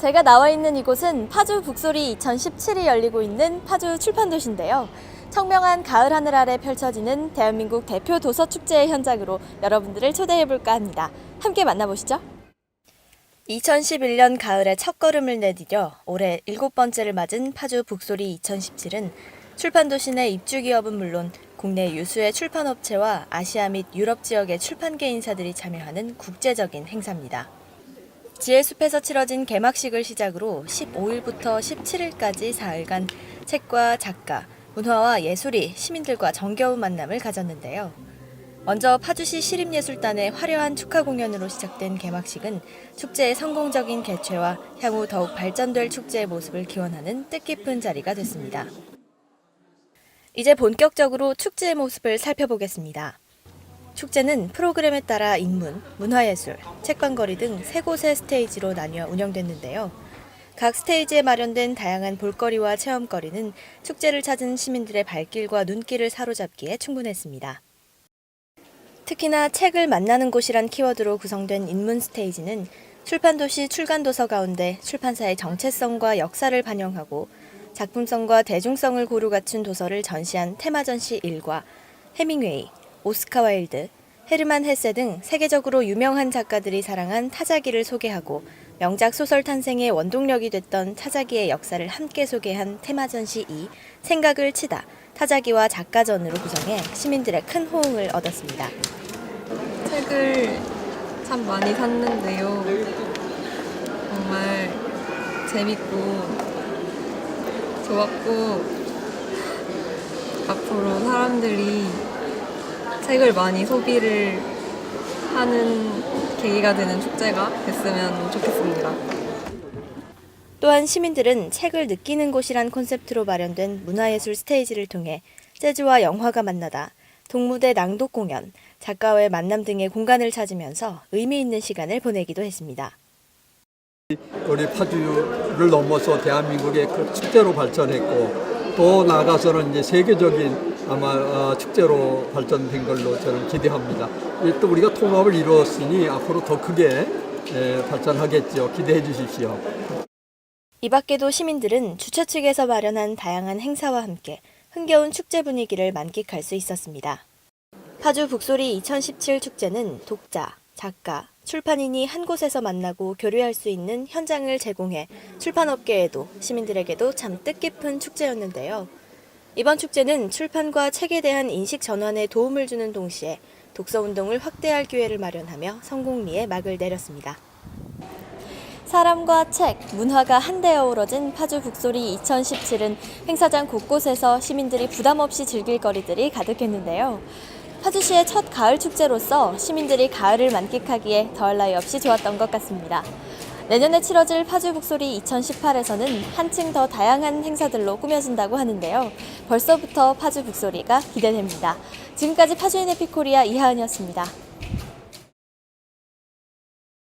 제가 나와 있는 이곳은 파주 북소리 2017이 열리고 있는 파주 출판도시인데요. 청명한 가을 하늘 아래 펼쳐지는 대한민국 대표 도서 축제의 현장으로 여러분들을 초대해 볼까 합니다. 함께 만나보시죠. 2011년 가을에 첫 걸음을 내디뎌 올해 일곱 번째를 맞은 파주 북소리 2017은 출판도시 내 입주 기업은 물론 국내 유수의 출판업체와 아시아 및 유럽 지역의 출판계 인사들이 참여하는 국제적인 행사입니다. 지혜숲에서 치러진 개막식을 시작으로 15일부터 17일까지 사흘간 책과 작가, 문화와 예술이 시민들과 정겨운 만남을 가졌는데요. 먼저 파주시 시립예술단의 화려한 축하 공연으로 시작된 개막식은 축제의 성공적인 개최와 향후 더욱 발전될 축제의 모습을 기원하는 뜻깊은 자리가 됐습니다. 이제 본격적으로 축제의 모습을 살펴보겠습니다. 축제는 프로그램에 따라 인문, 문화예술, 책방거리 등 세 곳의 스테이지로 나뉘어 운영됐는데요. 각 스테이지에 마련된 다양한 볼거리와 체험거리는 축제를 찾은 시민들의 발길과 눈길을 사로잡기에 충분했습니다. 특히나 책을 만나는 곳이란 키워드로 구성된 인문 스테이지는 출판도시 출간도서 가운데 출판사의 정체성과 역사를 반영하고 작품성과 대중성을 고루 갖춘 도서를 전시한 테마 전시 1과 해밍웨이, 오스카 와일드, 헤르만 헤세 등 세계적으로 유명한 작가들이 사랑한 타자기를 소개하고 명작 소설 탄생의 원동력이 됐던 타자기의 역사를 함께 소개한 테마 전시 2, 생각을 치다, 타자기와 작가전으로 구성해 시민들의 큰 호응을 얻었습니다. 책을 참 많이 샀는데요. 정말 재밌고 좋았고 앞으로 사람들이 책을 많이 소비를 하는 계기가 되는 축제가 됐으면 좋겠습니다. 또한 시민들은 책을 느끼는 곳이란 콘셉트로 마련된 문화예술 스테이지를 통해 재즈와 영화가 만나다, 동무대 낭독 공연, 작가와의 만남 등의 공간을 찾으면서 의미 있는 시간을 보내기도 했습니다. 우리 파주를 넘어서 대한민국의 그 축제로 발전했고 또 나아가서는 이제 세계적인 아마 어, 축제로 발전된 걸로 저는 기대합니다. 이또 우리가 통합을 이루었으니 앞으로 더 크게 에, 발전하겠죠. 기대해 주십시오. 이 밖에도 시민들은 주최 측에서 마련한 다양한 행사와 함께 흥겨운 축제 분위기를 만끽할 수 있었습니다. 파주 북소리 2017 축제는 독자, 작가, 출판인이 한 곳에서 만나고 교류할 수 있는 현장을 제공해 출판업계에도 시민들에게도 참 뜻깊은 축제였는데요. 이번 축제는 출판과 책에 대한 인식 전환에 도움을 주는 동시에 독서 운동을 확대할 기회를 마련하며 성공리에 막을 내렸습니다. 사람과 책, 문화가 한데 어우러진 파주 북소리 2017은 행사장 곳곳에서 시민들이 부담 없이 즐길 거리들이 가득했는데요. 파주시의 첫 가을 축제로서 시민들이 가을을 만끽하기에 더할 나위 없이 좋았던 것 같습니다. 내년에 치러질 파주 북소리 2018에서는 한층 더 다양한 행사들로 꾸며진다고 하는데요. 벌써부터 파주 북소리가 기대됩니다. 지금까지 파주인 에피코리아 이하은이었습니다.